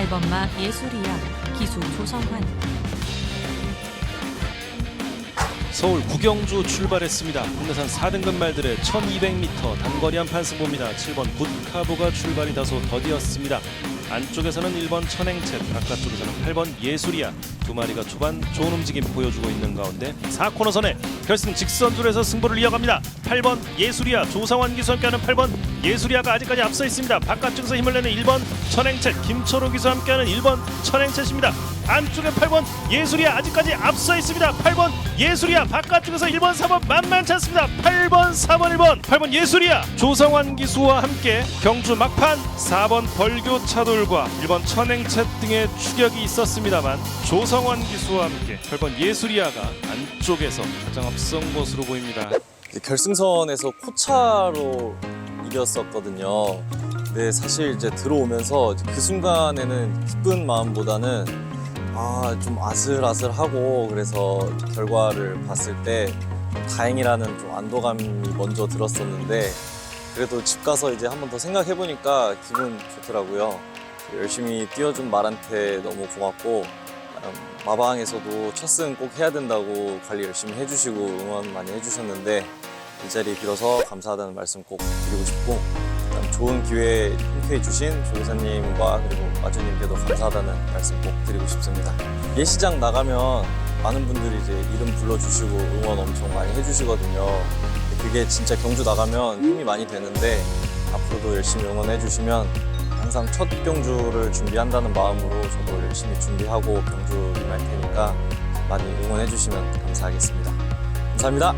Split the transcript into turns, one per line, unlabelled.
8번마 예술이야 기수 조성환
서울 구경주 출발했습니다. 국내산 4등급 말들의 1200m 단거리 한판 승부입니다. 7번 굿카보가 출발이 다소 더디었습니다. 안쪽에서는 1번 천행챗, 바깥쪽에서는 8번 예술이야 두 마리가 초반 좋은 움직임 보여주고 있는 가운데 4코너선에 결승 직선줄에서 승부를 이어갑니다. 8번 예술이야 조상환 기수 함께하는 8번 예술이야가 아직까지 앞서 있습니다. 바깥쪽에서 힘을 내는 1번 천행챗 김철호 기수 함께하는 1번 천행챗입니다. 안쪽에 8번 예술이야 아직까지 앞서 있습니다. 8번 예술이야 바깥쪽에서 1번 4번 만만치 않습니다. 8번 4번 1번 8번 예술이야 조성환 기수와 함께 경주 막판 4번 벌교 차돌과 1번 천행채 등의 추격이 있었습니다만 조성환 기수와 함께 8번 예술이야가 안쪽에서 가장 앞선 것으로 보입니다.
결승선에서 코차로 이겼었거든요. 근데 사실 이제 들어오면서 그 순간에는 기쁜 마음보다는 아 좀 아슬아슬하고 그래서 결과를 봤을 때 다행이라는 좀 안도감이 먼저 들었었는데 그래도 집 가서 이제 한번 더 생각해 보니까 기분 좋더라고요. 열심히 뛰어준 말한테 너무 고맙고 음, 마방에서도 첫 승 꼭 해야 된다고 관리 열심히 해주시고 응원 많이 해주셨는데 이 자리 빌어서 감사하다는 말씀 꼭 드리고 싶고 좋은 기회 흔쾌히 주신 조이사님과 그리고 마주님께도 감사하다는 말씀 꼭 드리고 싶습니다. 예시장 나가면 많은 분들이 이제 이름 불러주시고 응원 엄청 많이 해주시거든요. 그게 진짜 경주 나가면 힘이 많이 되는데 앞으로도 열심히 응원해 주시면 항상 첫 경주를 준비한다는 마음으로 저도 열심히 준비하고 경주 임할 테니까 많이 응원해 주시면 감사하겠습니다. 감사합니다.